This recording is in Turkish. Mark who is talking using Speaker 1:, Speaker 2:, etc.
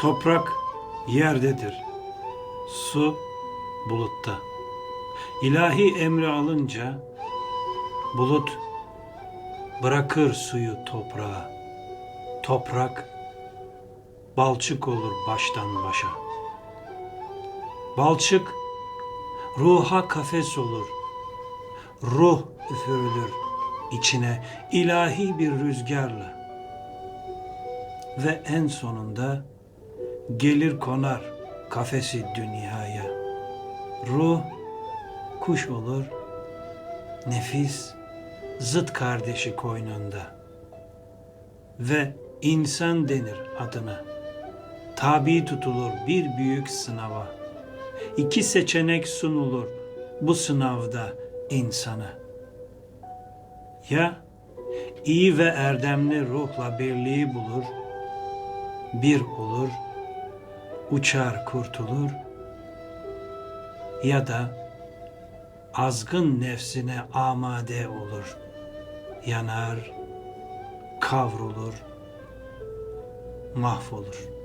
Speaker 1: Toprak yerdedir. Su bulutta. İlahi emri alınca bulut bırakır suyu toprağa. Toprak balçık olur baştan başa. Balçık ruha kafes olur. Ruh üfürülür içine ilahi bir rüzgarla. Ve en sonunda gelir konar kafesi dünyaya. Ruh kuş olur, nefis zıt kardeşi koynunda. Ve insan denir adına. Tabi tutulur bir büyük sınava. İki seçenek sunulur bu sınavda insana. Ya iyi ve erdemli ruhla birliği bulur, bir olur, uçar kurtulur ya da azgın nefsine amade olur, yanar, kavrulur, mahvolur.''